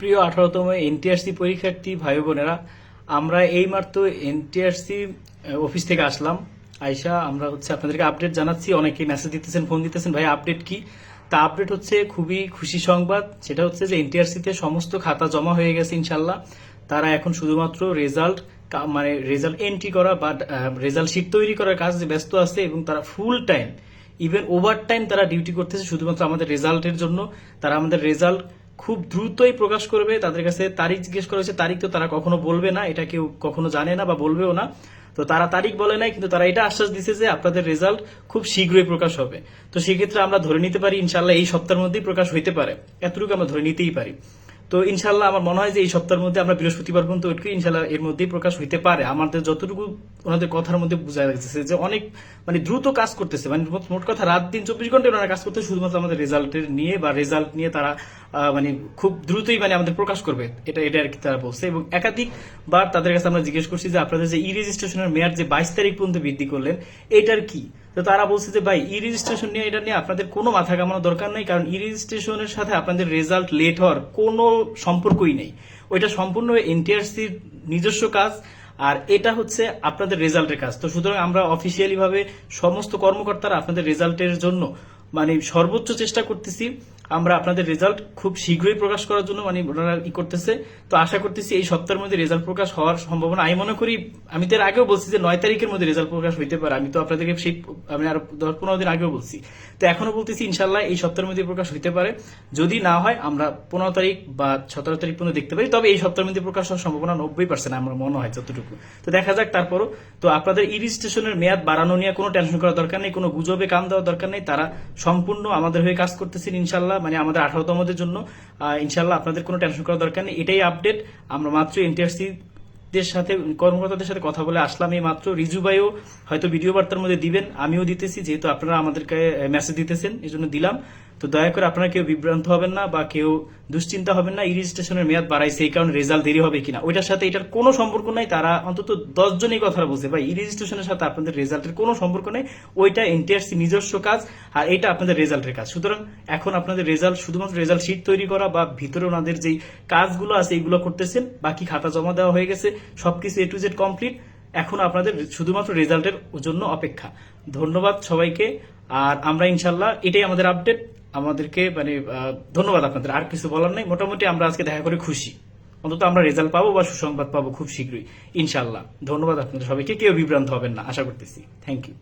প্রিয় আঠারোতম এনটিআরসি পরীক্ষার্থী ভাই বোনেরা আমরা এইমাত্র এনটিআরসি অফিস থেকে আসলাম। আয়সা আমরা হচ্ছে আপনাদেরকে আপডেট জানাচ্ছি। অনেকে মেসেজ দিতেছেন ফোন দিতেছেন, ভাই আপডেট কি? তা আপডেট হচ্ছে খুবই খুশি সংবাদ। সেটা হচ্ছে যে এনটিআরসিতে সমস্ত খাতা জমা হয়ে গেছে ইনশাল্লাহ তারা এখন শুধুমাত্র রেজাল্ট মানে রেজাল্ট এন্ট্রি করা বা রেজাল্ট শিট তৈরি করার কাজে ব্যস্ত আছে এবং তারা full time even over time তারা ডিউটি করতেছে শুধুমাত্র আমাদের রেজাল্টের জন্য। তারা আমাদের রেজাল্ট খুব দ্রুতই প্রকাশ করবে, তাদের কাছে তারিখ জিজ্ঞেস করা হয়েছে, তারিখ তো তারা কখনো বলবে না, এটা কেউ কখনো জানে না বা বলবেও না। তো তারা তারিখ বলে নাই, কিন্তু তারা এটা আশ্বাস দিছে যে আপনাদের রেজাল্ট খুব শীঘ্রই প্রকাশ হবে। তো সেক্ষেত্রে আমরা ধরে নিতে পারি ইনশাল্লাহ এই সপ্তাহের মধ্যেই প্রকাশ হইতে পারে। এতটুকু আমরা ধরে নিতেই পারি। তো ইনশাল্লাহ আমার মনে হয় যে এই সপ্তাহের মধ্যে আমরা বৃহস্পতিবার পর্যন্ত ওয়েট করি ইনশাল্লাহ এর মধ্যেই প্রকাশ হইতে পারে। আমাদের যতটুকু ওনাদের কথার মধ্যে বোঝা যাচ্ছে যে অনেক মানে দ্রুত কাজ করতেছে। মানে মোট- কথা রাত দিন চব্বিশ ঘণ্টা ওনারা কাজ করতে শুধুমাত্র আমাদের রেজাল্টের নিয়ে বা রেজাল্ট নিয়ে তারা মানে খুব দ্রুতই মানে আমাদের প্রকাশ করবে। এটা এটা আর কি তারা বলছে। এবং একাধিক বার তাদের কাছে আমরা জিজ্ঞেস করছি যে আপনাদের যে ই রেজিস্ট্রেশনের মেয়াদ যে বাইশ তারিখ পর্যন্ত বৃদ্ধি করলেন এটার কি? তো তারা বলছে যে, ভাই, ই রেজিস্ট্রেশন নিয়ে, এটা নিয়ে আপনাদের কোনো মাথা কামানোর দরকার নেই, কারণ ই রেজিস্ট্রেশনের সাথে আপনাদের রেজাল্ট লেট হওয়ার কোনো সম্পর্কই নেই। ওইটা সম্পূর্ণ এনটিআরসির নিজস্ব কাজ, আর এটা হচ্ছে আপনাদের রেজাল্টের কাজ। তো সুতরাং আমরা অফিসিয়ালি ভাবে সমস্ত কর্মকর্তারা আপনাদের রেজাল্টের জন্য মানে সর্বোচ্চ চেষ্টা করতেছি। আমরা আপনাদের রেজাল্ট খুব শীঘ্রই প্রকাশ করার জন্য মানে ওনারা ই করতেছে। তো আশা করতেছি এই সপ্তাহের মধ্যে রেজাল্ট প্রকাশ হওয়ার সম্ভাবনা। আমি মনে করি, আমি তো আগেও বলছি যে নয় তারিখের মধ্যে রেজাল্ট প্রকাশ হইতে পারে। আমি তো আপনাদেরকে সেই আমি আরও দশ পনেরো দিন আগেও বলছি। তো এখনও বলতেছি ইনশাল্লাহ এই সপ্তাহের মধ্যে প্রকাশ হইতে পারে। যদি না হয়, আমরা পনেরো তারিখ বা সতেরো তারিখ পর্যন্ত দেখতে পারি। তবে এই সপ্তাহের মধ্যে প্রকাশ হওয়ার সম্ভাবনা নব্বই পার্সেন্ট আমার মনে হয় যতটুকু। তো দেখা যাক তারপরও। তো আপনাদের ই রেজিস্ট্রেশনের মেয়াদ বাড়ানো নিয়ে কোনো টেনশন করার দরকার নেই, কোনো গুজবে কাম দেওয়ার দরকার নেই। তারা সম্পূর্ণ আমাদের হয়ে কাজ করতেছেন ইনশাল্লাহ মানে আমাদের আঠারোতমদের জন্য ইনশাল্লাহ আপনাদের কোনো টেনশন করার দরকার নেই। এটাই আপডেট আমরা মাত্র এনটিআরসি দের সাথে, কর্মকর্তাদের সাথে কথা বলে আসলাম এই মাত্র। রিজু ভাইও হয়তো ভিডিও বার্তার মধ্যে দিবেন, আমিও দিতেছি, যেহেতু আপনারা আমাদেরকে মেসেজ দিতেছেন এই জন্য দিলাম। তো দয়া করে আপনারা কেউ বিভ্রান্ত হবেন না বা কেউ দুশ্চিন্তা হবেন না রেজিস্ট্রেশনের মেয়াদ বাড়াইছে, এই কারণে রেজাল্ট দেরি হবে কিনা। ওইটার সাথে এটার কোনো সম্পর্ক নাই, তারা অন্তত দশ জনই কথা বলছে। ভাই রেজিস্ট্রেশনের সাথে আপনাদের রেজাল্টের কোনো সম্পর্ক নেই, ওইটা এনটিআরসি নিজস্ব কাজ, আর এটা আপনাদের রেজাল্টের কাজ। সুতরাং এখন আপনাদের রেজাল্ট শুধুমাত্র রেজাল্ট শিট তৈরি করা বা ভিতরে ওনাদের যেই কাজগুলো আছে এইগুলো করতেছেন, বাকি খাতা জমা দেওয়া হয়ে গেছে, সবকিছু এ টু জেড কমপ্লিট এখন আপনাদের শুধুমাত্র রেজাল্টের জন্য অপেক্ষা। ধন্যবাদ সবাইকে, আর আমরা ইনশাল্লাহ এটাই আমাদের আপডেট আমাদেরকে মানে ধন্যবাদ আপনাদের। আর কিছু বলার নেই? মোটামুটি আমরা আজকে দেখা করে খুশি। অন্তত আমরা রেজাল্ট পাবো বা সুসংবাদ পাবো খুব শীঘ্রই ইনশাল্লাহ ধন্যবাদ আপনাদের সবাইকে। কেউ বিভ্রান্ত হবেন না, আশা করতেছি। Thank you